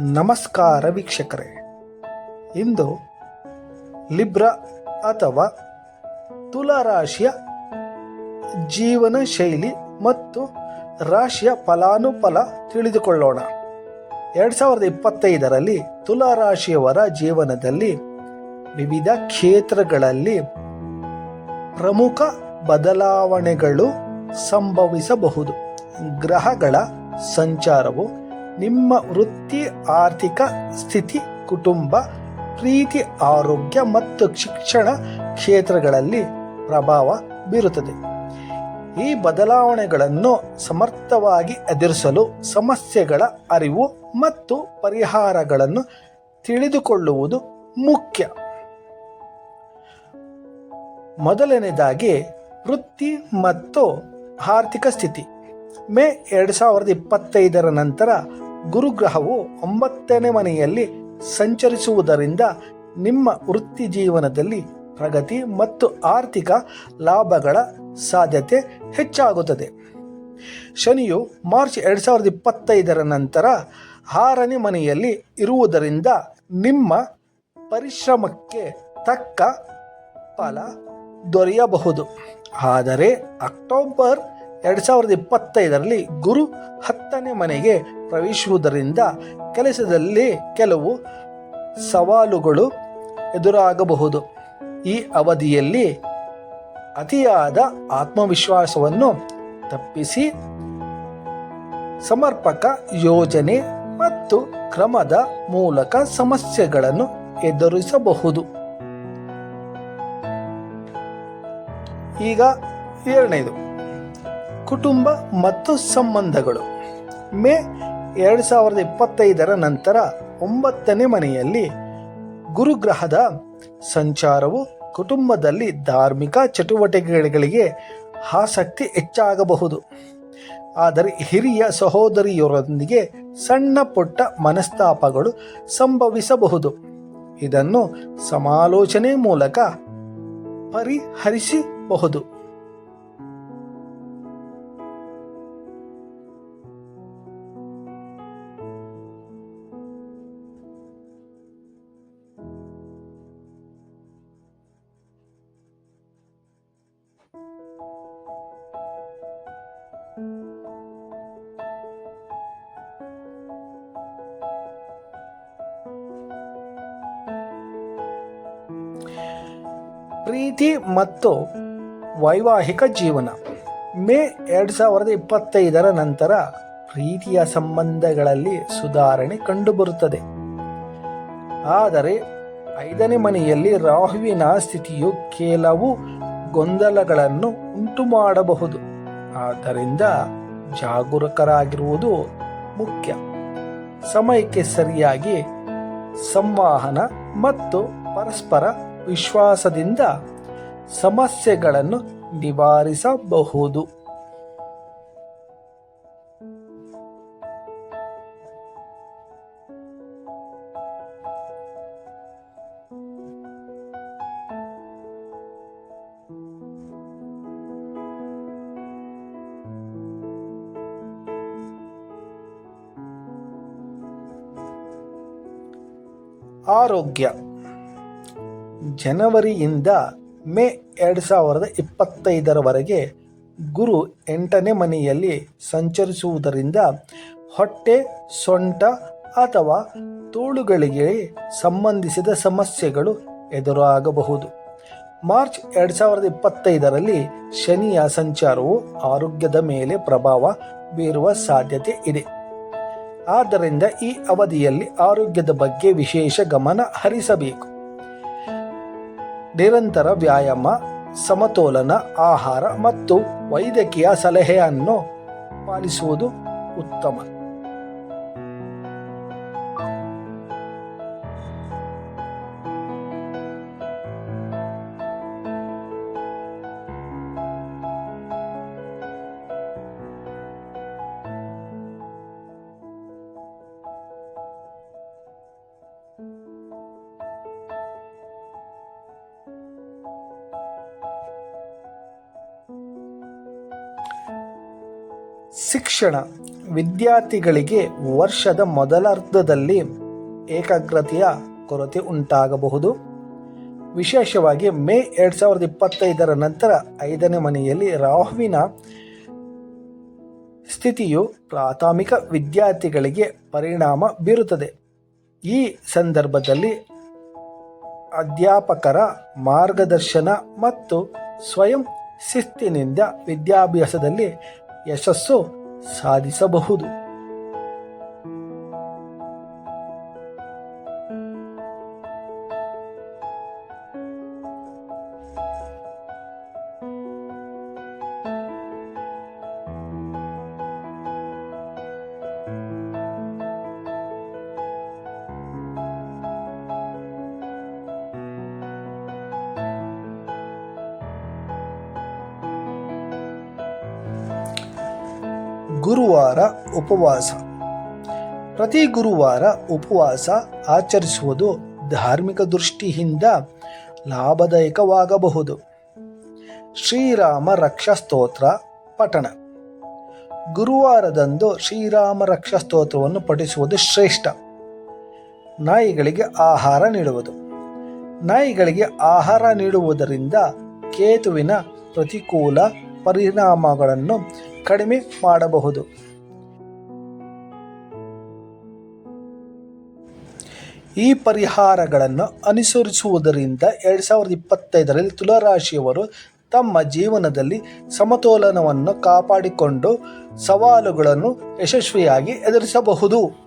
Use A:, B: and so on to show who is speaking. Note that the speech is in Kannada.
A: ನಮಸ್ಕಾರ ವೀಕ್ಷಕರೇ. ಇಂದು ಲಿಬ್ರಾ ಅಥವಾ ತುಲಾರಾಶಿಯ ಜೀವನ ಶೈಲಿ ಮತ್ತು ರಾಶಿಯ ಫಲಾನುಫಲ ತಿಳಿದುಕೊಳ್ಳೋಣ. ಎರಡು ಸಾವಿರದ ಇಪ್ಪತ್ತೈದರಲ್ಲಿ ತುಲಾರಾಶಿಯವರ ಜೀವನದಲ್ಲಿ ವಿವಿಧ ಕ್ಷೇತ್ರಗಳಲ್ಲಿ ಪ್ರಮುಖ ಬದಲಾವಣೆಗಳು ಸಂಭವಿಸಬಹುದು. ಗ್ರಹಗಳ ಸಂಚಾರವು ನಿಮ್ಮ ವೃತ್ತಿ, ಆರ್ಥಿಕ ಸ್ಥಿತಿ, ಕುಟುಂಬ, ಪ್ರೀತಿ, ಆರೋಗ್ಯ ಮತ್ತು ಶಿಕ್ಷಣ ಕ್ಷೇತ್ರಗಳಲ್ಲಿ ಪ್ರಭಾವ ಬೀರುತ್ತದೆ. ಈ ಬದಲಾವಣೆಗಳನ್ನು ಸಮರ್ಥವಾಗಿ ಎದುರಿಸಲು ಸಮಸ್ಯೆಗಳ ಅರಿವು ಮತ್ತು ಪರಿಹಾರಗಳನ್ನು ತಿಳಿದುಕೊಳ್ಳುವುದು ಮುಖ್ಯ. ಮೊದಲನೇದಾಗಿ ವೃತ್ತಿ ಮತ್ತು ಆರ್ಥಿಕ ಸ್ಥಿತಿ. ಮೇ ಎರಡು ಸಾವಿರದ ಇಪ್ಪತ್ತೈದರ ನಂತರ ಗುರುಗ್ರಹವು ಒಂಬತ್ತನೇ ಮನೆಯಲ್ಲಿ ಸಂಚರಿಸುವುದರಿಂದ ನಿಮ್ಮ ವೃತ್ತಿ ಜೀವನದಲ್ಲಿ ಪ್ರಗತಿ ಮತ್ತು ಆರ್ಥಿಕ ಲಾಭಗಳ ಸಾಧ್ಯತೆ ಹೆಚ್ಚಾಗುತ್ತದೆ. ಶನಿಯು ಮಾರ್ಚ್ ಎರಡು ಸಾವಿರದ ಇಪ್ಪತ್ತೈದರ ನಂತರ ಆರನೇ ಮನೆಯಲ್ಲಿ ಇರುವುದರಿಂದ ನಿಮ್ಮ ಪರಿಶ್ರಮಕ್ಕೆ ತಕ್ಕ ಫಲ ದೊರೆಯಬಹುದು. ಆದರೆ ಅಕ್ಟೋಬರ್ ಎರಡು ಸಾವಿರದ ಇಪ್ಪತ್ತೈದರಲ್ಲಿ ಗುರು ಹತ್ತನೇ ಮನೆಗೆ ಪ್ರವೇಶಿಸುವುದರಿಂದ ಕೆಲಸದಲ್ಲಿ ಕೆಲವು ಸವಾಲುಗಳು ಎದುರಾಗಬಹುದು. ಈ ಅವಧಿಯಲ್ಲಿ ಅತಿಯಾದ ಆತ್ಮವಿಶ್ವಾಸವನ್ನು ತಪ್ಪಿಸಿ ಸಮರ್ಪಕ ಯೋಜನೆ ಮತ್ತು ಕ್ರಮದ ಮೂಲಕ ಸಮಸ್ಯೆಗಳನ್ನು ಎದುರಿಸಬಹುದು. ಈಗ ಏಳನೇದು. ಕುಟುಂಬ ಮತ್ತು ಸಂಬಂಧಗಳು. ಮೇ ಎರಡು ಸಾವಿರದ ಇಪ್ಪತ್ತೈದರ ನಂತರ ಒಂಬತ್ತನೇ ಮನೆಯಲ್ಲಿ ಗುರುಗ್ರಹದ ಸಂಚಾರವು ಕುಟುಂಬದಲ್ಲಿ ಧಾರ್ಮಿಕ ಚಟುವಟಿಕೆಗಳಿಗೆ ಆಸಕ್ತಿ ಹೆಚ್ಚಾಗಬಹುದು. ಆದರೆ ಹಿರಿಯ ಸಹೋದರಿಯರೊಂದಿಗೆ ಸಣ್ಣ ಪುಟ್ಟ ಮನಸ್ತಾಪಗಳು ಸಂಭವಿಸಬಹುದು. ಇದನ್ನು ಸಮಾಲೋಚನೆ ಮೂಲಕ ಪರಿಹರಿಸಬಹುದು. ಪ್ರೀತಿ ಮತ್ತು ವೈವಾಹಿಕ ಜೀವನ. ಮೇ ಎರಡು ಸಾವಿರದ ಇಪ್ಪತ್ತೈದರ ನಂತರ ಪ್ರೀತಿಯ ಸಂಬಂಧಗಳಲ್ಲಿ ಸುಧಾರಣೆ ಕಂಡುಬರುತ್ತದೆ. ಆದರೆ ಐದನೇ ಮನೆಯಲ್ಲಿ ರಾಹುವಿನ ಸ್ಥಿತಿಯು ಕೆಲವು ಗೊಂದಲಗಳನ್ನು ಉಂಟು ಮಾಡಬಹುದು ಆದ್ದರಿಂದ ಜಾಗರೂಕರಾಗಿರುವುದು ಮುಖ್ಯ. ಸಮಯಕ್ಕೆ ಸರಿಯಾಗಿ ಸಂವಹನ ಮತ್ತು ಪರಸ್ಪರ ವಿಶ್ವಾಸದಿಂದ ಸಮಸ್ಯೆಗಳನ್ನು ನಿವಾರಿಸಬಹುದು. ಆರೋಗ್ಯ. ಜನವರಿಯಿಂದ ಮೇ ಎರಡು ಸಾವಿರದ ಇಪ್ಪತ್ತೈದರವರೆಗೆ ಗುರು ಎಂಟನೇ ಮನೆಯಲ್ಲಿ ಸಂಚರಿಸುವುದರಿಂದ ಹೊಟ್ಟೆ, ಸೊಂಟ ಅಥವಾ ತೋಳುಗಳಿಗೆ ಸಂಬಂಧಿಸಿದ ಸಮಸ್ಯೆಗಳು ಎದುರಾಗಬಹುದು. ಮಾರ್ಚ್ ಎರಡು ಸಾವಿರದ ಇಪ್ಪತ್ತೈದರಲ್ಲಿ ಶನಿಯ ಸಂಚಾರವು ಆರೋಗ್ಯದ ಮೇಲೆ ಪ್ರಭಾವ ಬೀರುವ ಸಾಧ್ಯತೆ ಇದೆ. ಆದ್ದರಿಂದ ಈ ಅವಧಿಯಲ್ಲಿ ಆರೋಗ್ಯದ ಬಗ್ಗೆ ವಿಶೇಷ ಗಮನ ಹರಿಸಬೇಕು. ನಿರಂತರ ವ್ಯಾಯಾಮ, ಸಮತೋಲನ, ಆಹಾರ ಮತ್ತು ವೈದ್ಯಕೀಯ ಸಲಹೆಯನ್ನು ಪಾಲಿಸುವುದು ಉತ್ತಮ. ಶಿಕ್ಷಣ ವಿದ್ಯಾರ್ಥಿಗಳಿಗೆ ವರ್ಷದ ಮೊದಲಾರ್ಧದಲ್ಲಿ ಏಕಾಗ್ರತೆಯ ಕೊರತೆ ಉಂಟಾಗಬಹುದು. ವಿಶೇಷವಾಗಿ ಮೇ ಎರಡು ಸಾವಿರದ ಇಪ್ಪತ್ತೈದರ ನಂತರ ಐದನೇ ಮನೆಯಲ್ಲಿ ರಾಹುವಿನ ಸ್ಥಿತಿಯು ಪ್ರಾಥಮಿಕ ವಿದ್ಯಾರ್ಥಿಗಳಿಗೆ ಪರಿಣಾಮ ಬೀರುತ್ತದೆ. ಈ ಸಂದರ್ಭದಲ್ಲಿ ಅಧ್ಯಾಪಕರ ಮಾರ್ಗದರ್ಶನ ಮತ್ತು ಸ್ವಯಂ ಶಿಸ್ತಿನಿಂದ ವಿದ್ಯಾಭ್ಯಾಸದಲ್ಲಿ ಯಶಸ್ಸು ಸಾಧಿಸಬಹುದು. ಗುರುವಾರ ಉಪವಾಸ. ಪ್ರತಿ ಗುರುವಾರ ಉಪವಾಸ ಆಚರಿಸುವುದು ಧಾರ್ಮಿಕ ದೃಷ್ಟಿಯಿಂದ ಲಾಭದಾಯಕವಾಗಬಹುದು. ಶ್ರೀರಾಮ ರಕ್ಷಾ ಸ್ತೋತ್ರ ಪಠಣ. ಗುರುವಾರದಂದು ಶ್ರೀರಾಮ ರಕ್ಷಾ ಸ್ತೋತ್ರವನ್ನು ಪಠಿಸುವುದು ಶ್ರೇಷ್ಠ. ನಾಯಿಗಳಿಗೆ ಆಹಾರ ನೀಡುವುದು. ನಾಯಿಗಳಿಗೆ ಆಹಾರ ನೀಡುವುದರಿಂದ ಕೇತುವಿನ ಪ್ರತಿಕೂಲ ಪರಿಣಾಮಗಳನ್ನು ಕಡಿಮೆ ಮಾಡಬಹುದು. ಈ ಪರಿಹಾರಗಳನ್ನು ಅನುಸರಿಸುವುದರಿಂದ ಎರಡು ಸಾವಿರದ ಇಪ್ಪತ್ತೈದರಲ್ಲಿ ತುಲಾರಾಶಿಯವರು ತಮ್ಮ ಜೀವನದಲ್ಲಿ ಸಮತೋಲನವನ್ನು ಕಾಪಾಡಿಕೊಂಡು ಸವಾಲುಗಳನ್ನು ಯಶಸ್ವಿಯಾಗಿ ಎದುರಿಸಬಹುದು.